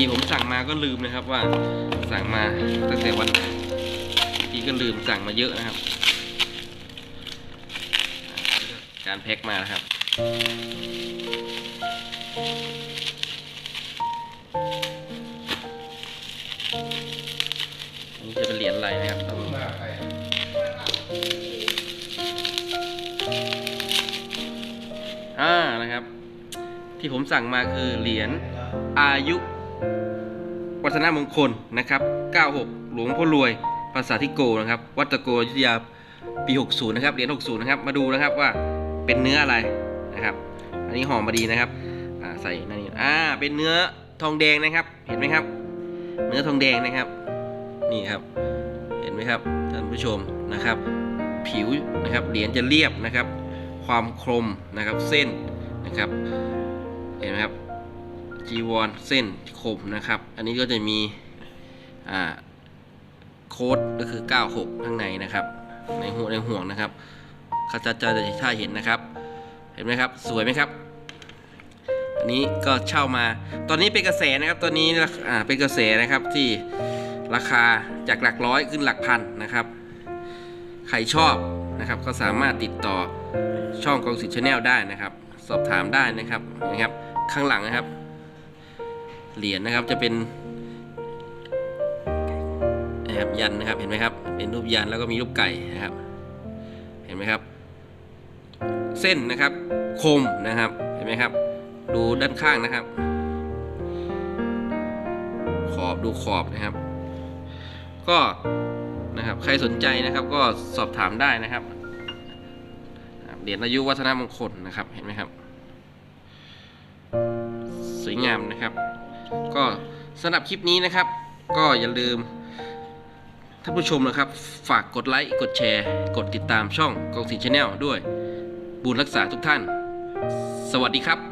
ทีผมสั่งมาก็ลืมนะครับว่าสั่งมาตั้งแต่วันไหนพี่ก็ลืมสั่งมาเยอะนะครับ การแพ็คมานะครับอันนี้จะเป็นเหรียญอะไรนะครับต้องอ่านะครับ ที่ผมสั่งมาคือเหรียญอายุ วัฒนมงคลนะครับ 96 หลวงพ่อรวย ภาษาทิโกนะครับ วัตโกยุธยาปี 60 นะครับ เหรียญ 60 นะครับ มาดูนะครับว่าเป็นเนื้ออะไรนะครับ อันนี้ห่อมาดีนะครับ ใส่นั่นนี่อ่า เป็นเนื้อทองแดงนะครับ เห็นไหมครับ เนื้อทองแดงนะครับ นี่ครับ เห็นไหมครับท่านผู้ชมนะครับ ผิวนะครับ เหรียญจะเรียบนะครับ ความคมนะครับ เส้นนะครับ เห็นไหมครับ จีวรเส้นคมนะครับ อันนี้ก็จะมีโค้ดก็คือ96ข้างในนะครับ ในหัวในห่วงนะครับข้าจะจะถ้าเห็นนะครับ เห็นไหมครับ สวยไหมครับ อันนี้ก็เช่ามา ตอนนี้เป็นกระแสนะครับตอนนี้อ่าเป็นกระแสนะครับที่ราคาจากหลักร้อยขึ้นหลักพันนะครับ ใครชอบนะครับ ก็สามารถติดต่อช่องกองสิทธิ์ชาแนลได้นะครับ สอบถามได้นะครับนะครับ ข้างหลังนะครับ เหรียญนะครับจะเป็นนะครับยันนะครับเห็นไหมครับ เป็นรูปยันแล้วก็มีรูปไก่นะครับ เห็นไหมครับ เส้นนะครับคมนะครับเห็นไหมครับ ดูด้านข้างนะครับ ขอบดูขอบนะครับ ก็นะครับใครสนใจนะครับก็สอบถามได้นะครับเหรียญอายุวัฒนมงคลนะครับเห็นไหมครับ สวยงามนะครับ ก็สำหรับคลิปนี้นะครับ ก็อย่าลืมท่านผู้ชมนะครับ ฝากกดไลค์กดแชร์ กดติดตามช่องกองสินชาแนลด้วย บุญรักษาทุกท่าน สวัสดีครับ